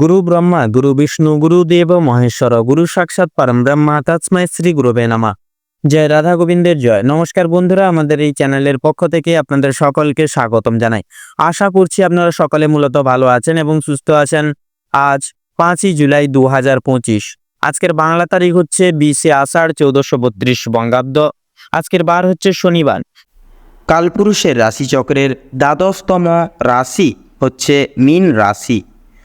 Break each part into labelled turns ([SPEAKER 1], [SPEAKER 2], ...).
[SPEAKER 1] গুরু ব্রহ্মা গুরু বিষ্ণু গুরুদেব মহেশ্বর গুরু সাক্ষাৎ পরম ব্রহ্মা তৎস্মৈ শ্রী গুরুবে নামা জয় রাধা গোবিন্দের জয় নমস্কার বন্ধুরা, আমাদের এই চ্যানেলের পক্ষ থেকে আপনাদের সকলকে স্বাগতম জানাই। আশা করছি আপনারা সকলে মূলত ভালো আছেন এবং সুস্থ আছেন। আজ পাঁচই জুলাই দু হাজার পঁচিশ। আজকের বাংলা তারিখ হচ্ছে বিশে আষাঢ় চৌদ্দশো বত্রিশ বঙ্গাব্দ। আজকের বার হচ্ছে শনিবার।
[SPEAKER 2] কালপুরুষের রাশিচক্রের দ্বাদশতম রাশি হচ্ছে মীন রাশি।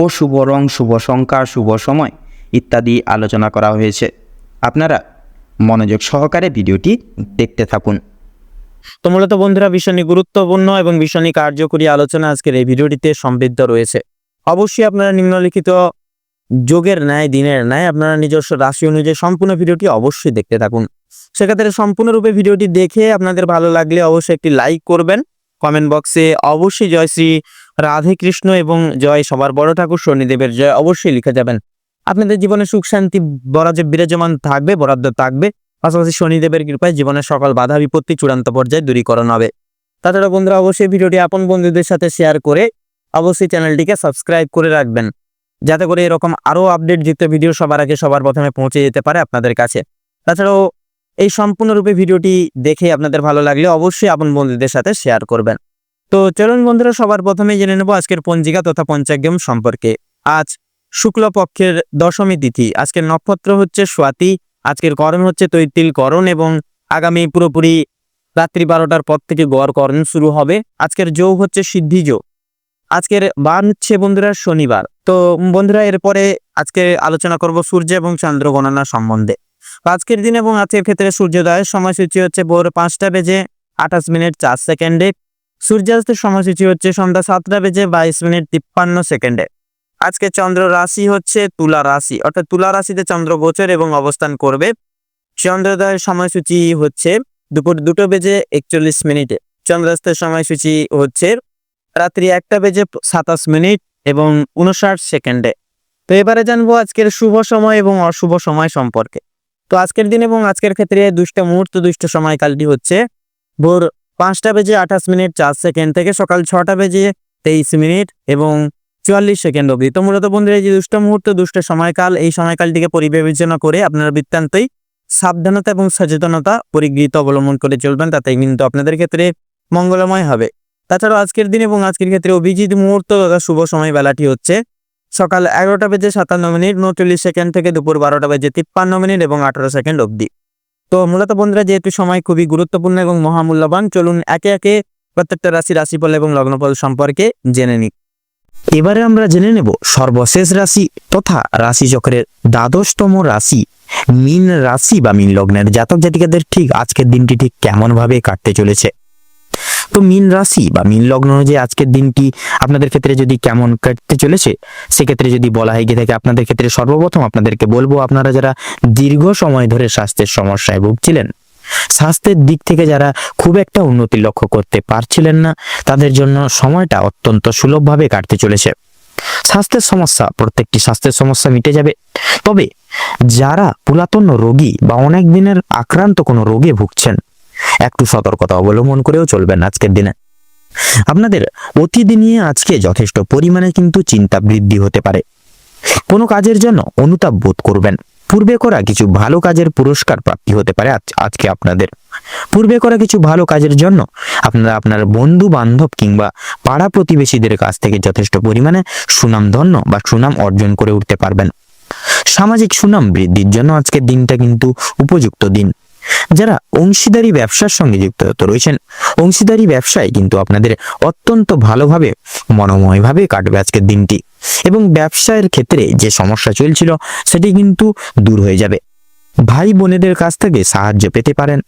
[SPEAKER 2] ও শুভ রং, শুভ সংখ্যা, শুভ সময় ইত্যাদি আলোচনা করা হয়েছে। আপনারা মনোযোগ সহকারে ভিডিওটি দেখতে থাকুন।
[SPEAKER 1] তো মূলত বন্ধুরা ভীষণই গুরুত্বপূর্ণ এবং ভীষণই কার্যকরী আলোচনা আজকের এই ভিডিওটিতে সমৃদ্ধ রয়েছে। অবশ্যই আপনারা নিম্নলিখিত যোগের ন্যায়, দিনের ন্যায়, আপনারা নিজস্ব রাশি অনুযায়ী সম্পূর্ণ ভিডিওটি অবশ্যই দেখতে থাকুন। সেক্ষেত্রে সম্পূর্ণরূপে ভিডিওটি দেখে আপনাদের ভালো লাগলে অবশ্যই একটি লাইক করবেন কমেন্ট বক্সে অবশ্যই জয় শ্রী রাধে কৃষ্ণ এবং জয় সবার বড় ঠাকুর শনিদেবের জয় অবশ্যই লিখে যাবেন। আপনাদের জীবনে সুখ, শান্তি বরাজে বিরাজমান থাকবে, বরাদ্দ থাকবে। পাশাপাশি শনিদেবের কৃপায় জীবনের সকল বাধা, বিপত্তি চূড়ান্ত পর্যায়ে দূরীকরণ হবে। তাছাড়া বন্ধুরা, অবশ্যই ভিডিওটি আপন বন্ধুদের সাথে শেয়ার করে অবশ্যই চ্যানেলটিকে সাবস্ক্রাইব করে রাখবেন। যাতে করে এরকম আরও আপডেট যুক্ত ভিডিও সবার আগে সবার প্রথমে পৌঁছে যেতে পারে আপনাদের কাছে। তাছাড়াও এই সম্পূর্ণরূপে ভিডিওটি দেখে আপনাদের ভালো লাগলে অবশ্যই আপন বন্ধুদের সাথে শেয়ার করবেন। তো চলুন বন্ধুরা, সবার প্রথমে জেনে নেব আজকের পঞ্জিকা তথা পঞ্চাগ্যম সম্পর্কে। আজ শুক্লপক্ষের দশমী তিথি। আজকের নক্ষত্র হচ্ছে স্বাতি। আজকের করণ হচ্ছে তৈতিল করণ এবং আগামী পুরোপুরি রাত্রি বারোটার পর থেকে গড় করণ শুরু হবে। আজকের যোগ হচ্ছে সিদ্ধি যোগ। আজকের বার হচ্ছে বন্ধুরা শনিবার। তো বন্ধুরা, এরপরে আজকে আলোচনা করব সূর্য এবং চন্দ্র গণনা সম্বন্ধে। আজকের দিন এবং আজকের ক্ষেত্রে সূর্যোদয়ের সময়সূচি হচ্ছে ভোর পাঁচটা বেজে আঠাশ মিনিট চার সেকেন্ডে। সূর্যাস্তের সময়সূচি হচ্ছে সন্ধ্যা সাতটা বেজে বাইশ মিনিট তিপ্পান্ন সেকেন্ডে। আজকে চন্দ্র রাশি হচ্ছে তুলা রাশি, অর্থাৎ তুলা রাশিতে চন্দ্র গোচর এবং অবস্থান করবে। চন্দ্রোদয়ের সময়সূচি হচ্ছে দুপুর দুটো বেজে একচল্লিশ মিনিটে। চন্দ্রাস্তের সময়সূচি হচ্ছে রাত্রি একটা বেজে সাতাশ মিনিট এবং উনষাট সেকেন্ডে। তো এবারে জানব আজকের শুভ সময় এবং অশুভ সময় সম্পর্কে। তো আজকের দিন এবং আজকের ক্ষেত্রে দুষ্ট মুহূর্ত, দুষ্ট সময়কালটি হচ্ছে ভোর পাঁচটা বেজে আঠাশ মিনিট চার সেকেন্ড থেকে সকাল ছটা বেজে তেইশ মিনিট এবং চুয়াল্লিশ সেকেন্ড অবধি। তো মূলত বন্ধুরা যে দুষ্ট মুহূর্ত, দুষ্ট সময়কাল, এই সময়কালটিকে পরিবিবেচনা করে আপনারা বৃত্তান্তই সাবধানতা এবং সচেতনতা পরিগৃহীত অবলম্বন করে চলবেন। তাতে কিন্তু আপনাদের ক্ষেত্রে মঙ্গলময় হবে। তাছাড়াও আজকের দিন এবং আজকের ক্ষেত্রে অভিজিৎ মুহূর্ত তথা শুভ সময় বেলাটি হচ্ছে সকাল এগারোটা বেজে সাতান্ন মিনিট, উনচল্লিশ সেকেন্ড থেকে দুপুর বারোটা বেজে তিপ্পান্ন মিনিট এবং আঠারো সেকেন্ড অবধি। তো মূলত বন্ধুরা, যেহেতু সময় খুবই গুরুত্বপূর্ণ এবং মহামূল্যবান, চলুন একে একে প্রত্যেকটা রাশি, রাশিফল এবং লগ্নফল সম্পর্কে জেনে নিই।
[SPEAKER 2] এবারে আমরা জেনে নেব সর্বশেষ রাশি তথা রাশিচক্রের দ্বাদশতম রাশি, মীন রাশি বা মীন লগ্নের জাতক জাতিকাদের ঠিক আজকের দিনটি ঠিক কেমন ভাবে কাটতে চলেছে। তো মীন রাশি বা মীন লগ্ন অনুযায়ী আজকের দিনটি আপনাদের ক্ষেত্রে যদি কেমন কাটতে চলেছে, সেক্ষেত্রে যদি বলা হয়ে গিয়ে থাকে আপনাদের ক্ষেত্রে সর্বপ্রথম আপনাদেরকে বলব, আপনারা যারা দীর্ঘ সময় ধরে স্বাস্থ্যের সমস্যায় ভুগছিলেন, স্বাস্থ্যের দিক থেকে যারা খুব একটা উন্নতি লক্ষ্য করতে পারছিলেন না, তাদের জন্য সময়টা অত্যন্ত সুলভভাবে কাটতে চলেছে। স্বাস্থ্যের সমস্যা, প্রত্যেকটি স্বাস্থ্যের সমস্যা মিটে যাবে। তবে যারা পুরাতন রোগী বা অনেক দিনের আক্রান্ত কোনো রোগে ভুগছেন একটু সতর্কতা অবলম্বন করেও চলবেন আজকের দিনে। আপনাদের প্রতিদিনই আজকে যথেষ্ট পরিমাণে কিন্তু চিন্তা বৃদ্ধি হতে পারে। কোনো কাজের জন্য অনুতাপ বোধ করবেন। পূর্বে করা কিছু ভালো কাজের পুরস্কার প্রাপ্তি হতে পারে আজ- আজকে আপনাদের। পূর্বে করা কিছু ভালো কাজের জন্য আপনারা আপনার বন্ধু বান্ধব কিংবা পাড়া প্রতিবেশীদের কাছ থেকে যথেষ্ট পরিমাণে সুনাম ধন্য বা সুনাম অর্জন করে উঠতে পারবেন। সামাজিক সুনাম বৃদ্ধির জন্য আজকের দিনটা কিন্তু উপযুক্ত দিন। যারা অংশীদারি ব্যবসার সঙ্গে যুক্ত রয়েছেন অংশীদারি ব্যবসায় কিন্তু আপনাদের অত্যন্ত ভালোভাবে, মনোময়ভাবে কাটবে আজকের দিনটি। এবং ব্যবসায়ের ক্ষেত্রে যে সমস্যা চলছিল, সেটি কিন্তু দূর হয়ে যাবে। ভাই বোনেদের কাছ থেকে সাহায্য পেতে পারেন।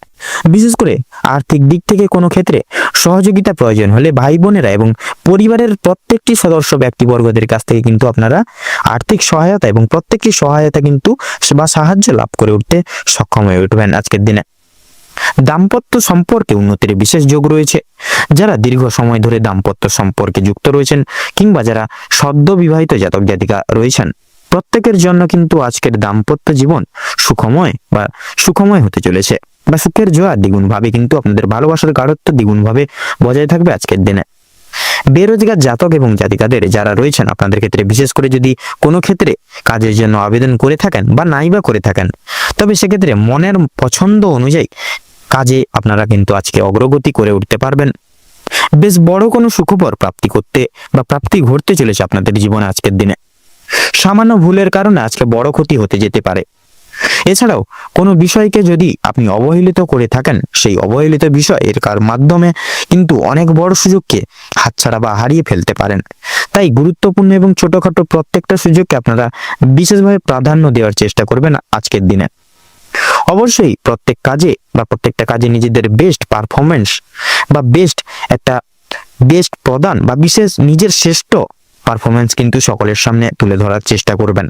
[SPEAKER 2] বিশেষ করে আর্থিক দিক থেকে কোনো ক্ষেত্রে সহযোগিতা প্রয়োজন হলে ভাই বোনেরা এবং পরিবারের প্রত্যেকটি সদস্য ব্যক্তিবর্গদের কাছ থেকে কিন্তু আপনারা আর্থিক সহায়তা এবং প্রত্যেকটি সহায়তা কিন্তু বা সাহায্য লাভ করে উঠতে সক্ষম হয়ে উঠবেন আজকের দিনে। দাম্পত্য সম্পর্কে উন্নতির বিশেষ যোগ রয়েছে। যারা দীর্ঘ সময় ধরে দাম্পত্য সম্পর্কে যুক্ত রয়েছেন কিংবা যারা সদ্য বিবাহিত জাতক জাতিকা রয়েছেন প্রত্যেকের জন্য কিন্তু আজকের দাম্পত্য জীবন সুখময় বা সুখময় হতে চলেছে। বা সুখের জোয়ার দ্বিগুণ ভাবে কিন্তু আপনাদের ভালোবাসার গাঢ়ত্ব দ্বিগুণ ভাবে বজায় থাকবে আজকের দিনে। বেরোজগার জাতক এবং জাতিকাদের যারা রয়েছেন, আপনাদের ক্ষেত্রে বিশেষ করে যদি কোনো ক্ষেত্রে কাজের জন্য আবেদন করে থাকেন বা নাই বা করে থাকেন, তবে সেক্ষেত্রে মনের পছন্দ অনুযায়ী কাজে আপনারা কিন্তু আজকে অগ্রগতি করে উঠতে পারবেন। বেশ বড় কোনো সুখবর প্রাপ্তি করতে বা প্রাপ্তি ঘটতে চলেছে আপনাদের জীবনে আজকের দিনে। সামান্য ভুলের কারণে আজকে বড় ক্ষতি হতে যেতে পারে। এছাড়াও, কোনো বিষয়কে যদি আপনি অবহেলিত করে থাকেন, সেই অবহেলিত বিষয় এর কার মাধ্যমে কিন্তু অনেক বড় সুযোগকে হাতছাড়া বা হারিয়ে ফেলতে পারেন। তাই গুরুত্বপূর্ণ এবং ছোটখাটো প্রত্যেকটা সুযোগকে আপনারা বিশেষভাবে প্রাধান্য দেওয়ার চেষ্টা করবেন আজকের দিনে। অবশ্যই প্রত্যেক কাজে বা প্রত্যেকটা কাজে নিজেদের বেস্ট পারফরমেন্স বা বেস্ট একটা বেস্ট প্রদান বা বিশেষ নিজের শ্রেষ্ঠ পারফরমেন্স কিন্তু সকলের সামনে তুলে ধরার চেষ্টা করবেন।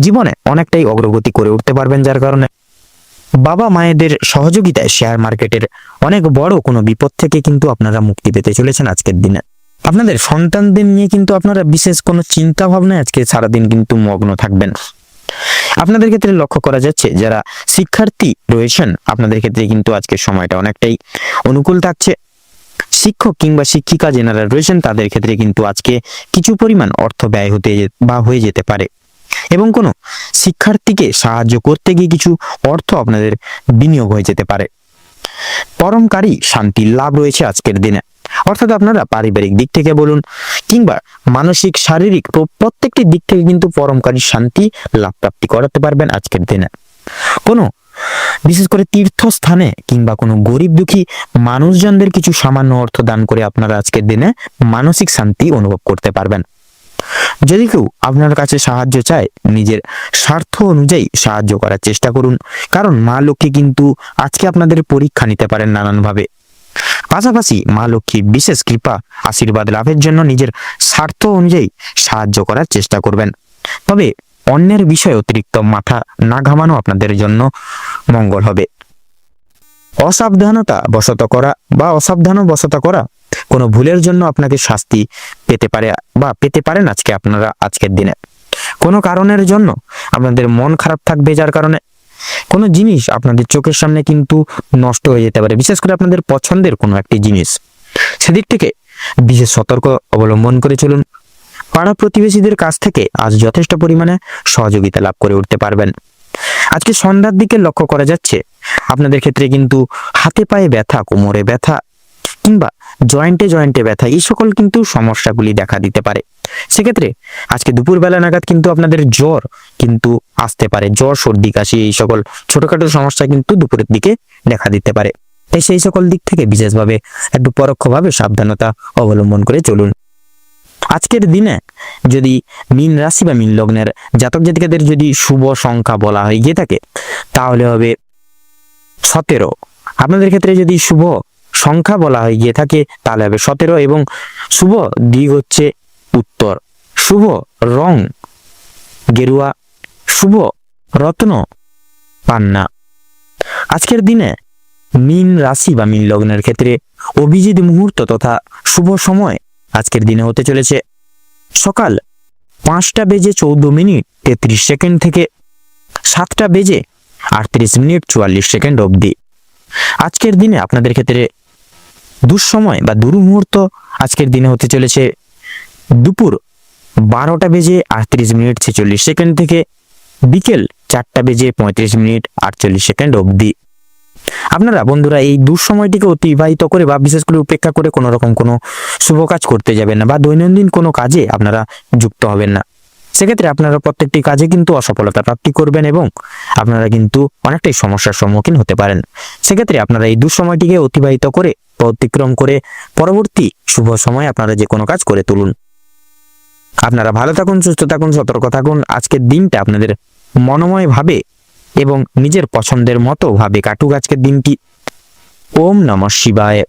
[SPEAKER 2] জীবনে অনেকটাই অগ্রগতি করে উঠতে পারবেন যার কারণে বাবা মায়েদের সহযোগিতায় শেয়ার মার্কেটের অনেক বড় কোনো বিপদ থেকে কিন্তু আপনারা মুক্তি পেতে চলেছেন আজকের দিনে। আপনাদের সন্তানদের নিয়ে কিন্তু আপনারা বিশেষ কোনো চিন্তা ভাবনায় আজকে সারাদিন কিন্তু মগ্ন থাকবেন। আপনাদের ক্ষেত্রে লক্ষ্য করা যাচ্ছে, যারা শিক্ষার্থী রয়েছেন, আপনাদের ক্ষেত্রে কিন্তু আজকে সময়টা অনেকটাই অনুকূল থাকছে। শিক্ষক কিংবা শিক্ষিকা যেনারা রয়েছেন, তাদের ক্ষেত্রে কিন্তু আজকে কিছু পরিমাণ অর্থ ব্যয় হতে বা হয়ে যেতে পারে। এবং কোনো শিক্ষার্থীকে সাহায্য করতে গিয়ে কিছু অর্থ আপনাদের বিনিয়োগ হয়ে যেতে পারে। পরমকারী শান্তির লাভ রয়েছে আজকের দিনে। অর্থাৎ আপনারা পারিবারিক দিক থেকে বলুন কিংবা মানসিক, শারীরিক প্রত্যেকটি দিক থেকে কিন্তু পরমকারী শান্তি লাভ প্রাপ্তি করাতে পারবেন আজকের দিনে। কোনো বিশেষ করে তীর্থস্থানে কিংবা কোনো গরিব দুঃখী মানুষজনদের কিছু সামান্য অর্থ দান করে আপনারা আজকের দিনে মানসিক শান্তি অনুভব করতে পারবেন। যদি কেউ আপনার কাছে সাহায্য চায়, নিজের স্বার্থ অনুযায়ী সাহায্য করার চেষ্টা করুন। কারণ মা লক্ষ্মী কিন্তু আজকে আপনাদের পরীক্ষা নিতে পারেন নানানভাবে। পাশাপাশি মা লক্ষ্মী বিশেষ কৃপা, আশীর্বাদ লাভের জন্য নিজের স্বার্থ অনুযায়ী সাহায্য করার চেষ্টা করবেন। তবে অন্যের বিষয়ে অতিরিক্ত মাথা না ঘামানো আপনাদের জন্য মঙ্গল হবে। অসাবধানতা বশত করা বা অসাবধান বশত করা কোনো ভুলের জন্য আপনাকে শাস্তি পেতে পারে বা পেতে পারেন আজকে আপনারা আজকের দিনে। কোনো কারণের জন্য আপনাদের মন খারাপ থাকবে যার কারণে কোনো জিনিস আপনাদের চোখের সামনে কিন্তু নষ্ট হয়ে যেতে পারে, বিশেষ করে আপনাদের পছন্দের কোনো একটি জিনিস। সেদিক থেকে বিশেষ সতর্ক অবলম্বন করে চলুন। পাড়া প্রতিবেশীদের কাছ থেকে আজ যথেষ্ট পরিমাণে সহযোগিতা লাভ করে উঠতে পারবেন। আজকে সন্ধ্যার দিকে লক্ষ্য করা যাচ্ছে, আপনাদের ক্ষেত্রে কিন্তু হাতে পায়ে ব্যথা, কোমরে ব্যথা কিংবা জয়েন্টে জয়েন্টে ব্যথা, এই সকল কিন্তু সমস্যাগুলি দেখা দিতে পারে। সেক্ষেত্রে আজকে দুপুরবেলা নাগাদ কিন্তু আপনাদের জ্বর কিন্তু আসতে পারে, জ্বর, সর্দি, কাশি, এই সকল ছোটখাটো সমস্যা কিন্তু দুপুরের দিকে দেখা দিতে পারে। তাই সেই সকল দিক থেকে বিশেষভাবে একটু পরোক্ষভাবে সাবধানতা অবলম্বন করে চলুন। আজকের দিনে যদি মীন রাশি বা মীন লগ্নের জাতক জাতিকাদের যদি শুভ সংখ্যা বলা হয়ে, গিয়ে থাকে, তাহলে হবে সতেরো। আপনাদের ক্ষেত্রে যদি শুভ সংখ্যা বলা হয়ে, গিয়ে থাকে, তাহলে হবে সতেরো এবং শুভ দিক হচ্ছে উত্তর। শুভ রং গেরুয়া, শুভ রত্ন পান্না। আজকের দিনে মীন রাশি বা মীন লগ্নের ক্ষেত্রে অভিজিৎ মুহূর্ত তথা শুভ সময় আজকের দিনে হতে চলেছে। সকাল পাঁচটা বেজে চৌদ্দ মিনিট তেত্রিশ সেকেন্ড থেকে সাতটা বেজে আটত্রিশ মিনিট চুয়াল্লিশ সেকেন্ড অবধি। আজকের দিনে আপনাদের ক্ষেত্রে দুঃসময় বা দুর্মুহূর্ত আজকের দিনে হতে চলেছে। দুপুর বারোটা বেজে আটত্রিশ মিনিট ছেচল্লিশ সেকেন্ড থেকে বিকেল চারটা বেজে পঁয়ত্রিশ মিনিট আটচল্লিশ সেকেন্ড অবধি। আপনারা বন্ধুরা এই দুঃসময়টিকে অতিবাহিত করে বা বিশেষ করে উপেক্ষা করে কোনো রকম কোনো শুভ কাজ করতে যাবেন না বা দৈনন্দিন কোনো কাজে আপনারা যুক্ত হবেন না। সেক্ষেত্রে আপনারা প্রত্যেকটি কাজে কিন্তু অসফলতা প্রাপ্তি করবেন এবং আপনারা কিন্তু অনেকটাই সমস্যার সম্মুখীন হতে পারেন। সেক্ষেত্রে আপনারা এই দুঃসময়টিকে অতিবাহিত করে বা অতিক্রম করে পরবর্তী শুভ সময় আপনারা যে কোনো কাজ করে তুলুন। আপনারা ভালো থাকুন, সুস্থ থাকুন, সতর্ক থাকুন। আজকের দিনটা আপনাদের মনোময় ভাবে এবং নিজের পছন্দের মতো ভাবে কাটুক আজকের দিনটি ওম নমঃ শিবায়।